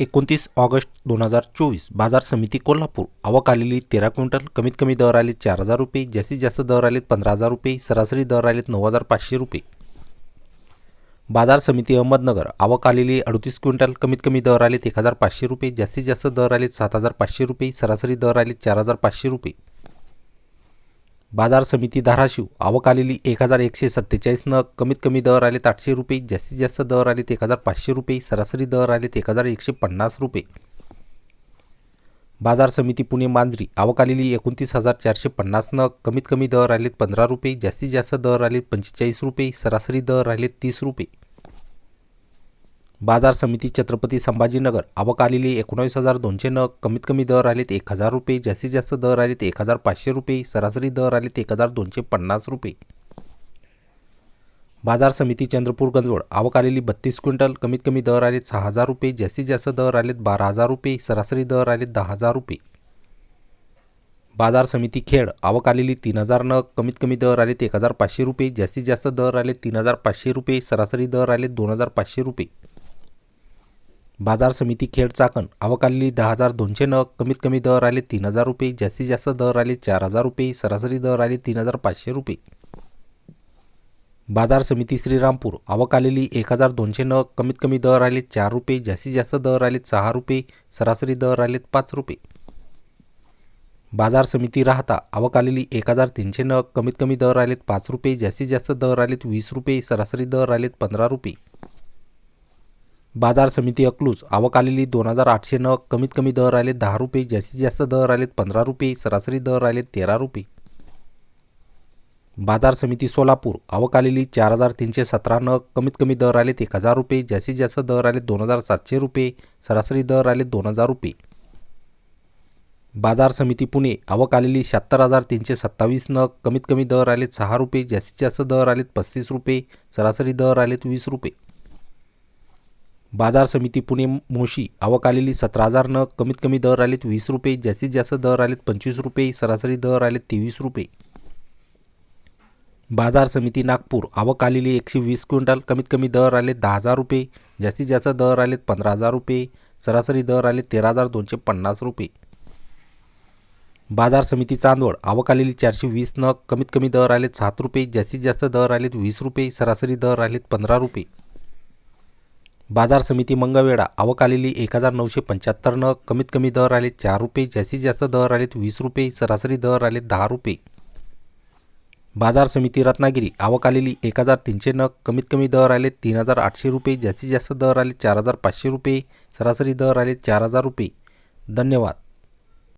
एकोणतीस ऑगस्ट दोन हजार चोवीस बाजार समिती कोल्हापूर. आवक आलेली तेरा क्विंटल कमीत कमी दर आले चार हजार रुपये जास्तीत जास्त दर आलेत पंधरा हजार रुपये सरासरी दर आलेत नऊ हजार पाचशे रुपये. बाजार समिती अहमदनगर. आवक आलेली अडतीस क्विंटल कमीत कमी दर आलेत एक हजार पाचशे रुपये जास्तीत जास्त दर आलेत सात हजार पाचशे रुपये सरासरी दर आलेत चार हजार पाचशे रुपये. बाजार समिती धाराशिव. आवक आलेली एक हजार एकशे सत्तेचाळीस नग कमीत कमी दर आलेत आठशे रुपये जास्तीत जास्त दर आलेत एक हजार पाचशे रुपये सरासरी दर आलेत एक हजार एकशे पन्नास रुपये. बाजार समिती पुणे मांजरी. आवक आलेली एकोणतीस हजार चारशे पन्नास नग कमीत कमी दर आलेत पंधरा रुपये जास्तीत जास्त दर आलेत पंचेचाळीस रुपये सरासरी दर आलेत तीस रुपये. बाजार समिती छत्रपती संभाजीनगर. आवक आलेली एकोणावीस हजार दोनशे नग कमीत कमी दर आलेत एक हजार रुपये जास्तीत जास्त दर आलेत एक हजार पाचशे रुपये सरासरी दर आलेत एक हजार दोनशे पन्नास रुपये. बाजार समिती चंद्रपूर गंजवड. आवक आलेली बत्तीस क्विंटल कमीत कमी दर आलेत सहा हजार रुपये जास्तीत जास्त दर आलेत बारा हजार रुपये सरासरी दर आलेत दहा हजार रुपये. बाजार समिती खेड. आवक आलेली तीन हजार नग कमीत कमी दर आलेत एक हजार पाचशे रुपये जास्तीत जास्त दर आलेत तीन हजार पाचशे रुपये सरासरी दर आलेत दोन हजार पाचशे रुपये. बाजार समिती खेड चाकण आवक दहा हजार दोनशे नग कमीत कमी दर आले तीन हजार रुपये जास्तीत जास्त दर आले चार हजार रुपये सरासरी दर आले तीन हजार पाचशे रुपये. बाजार समिती श्रीरामपूर आवक आलेली एक हजार दोनशे नग कमीत कमी दर आले चार रुपये जास्तीत जास्त दर आलेत सहा रुपये सरासरी दर आलेत पाच रुपये. बाजार समिती राहता आवक आलेली एक हजार तीनशे नग कमीत कमी दर आलेत पाच रुपये जास्तीत जास्त दर आलेत वीस रुपये सरासरी दर आलेत पंधरा रुपये. बाजार समिती अकलूज. आवक आलेली दोन हजार आठशे नग कमीत कमी दर आले दहा रुपये जास्तीत जास्त दर आलेत पंधरा रुपये सरासरी दर आलेत तेरा रुपये. बाजार समिती सोलापूर. आवक आलेली चार हजार तीनशे सतरा नग कमीत कमी दर आलेत एक हजार रुपये जास्तीत जास्त दर आले दोन हजार सातशे रुपये सरासरी दर आले दोन हजार रुपये. बाजार समिती पुणे. आवक आलेली शहात्तर हजार तीनशे सत्तावीस नग कमीत कमी दर आलेत सहा रुपये जास्तीत जास्त दर आलेत पस्तीस रुपये सरासरी दर आलेत वीस रुपये. बाजार समिती पुणे मोशी आवक आलेली सतरा हजार नग कमीत कमी दर आलेत वीस रुपये जास्तीत जास्त दर आलेत पंचवीस रुपये सरासरी दर आलेत तेवीस रुपये. बाजार समिती नागपूर आवक आलेली एकशे वीस क्विंटल कमीत कमी दर आलेत दहा हजार रुपये जास्तीत जास्त दर आलेत पंधरा हजार रुपये सरासरी दर आले तेरा हजार दोनशे पन्नास रुपये. बाजार समिती चांदवड आवक आलेली चारशे वीस नग कमीत कमी दर आलेत सात रुपये जास्तीत जास्त दर आलेत वीस रुपये सरासरी दर आलेत पंधरा रुपये. बाजार समिती मंगळवेढा आवक आलेली एक हजार नऊशे पंच्याहत्तर नग कमीत कमी दर आले चार रुपये जास्तीत जास्त दर आलेत वीस रुपये सरासरी दर आले दहा रुपये. बाजार समिती रत्नागिरी आवक आलेली एक हजार तीनशे नग कमीत कमी दर आले तीन हजार आठशे रुपये जास्तीत जास्त दर आले चार हजार पाचशे रुपये सरासरी दर आले चार हजार रुपये. धन्यवाद.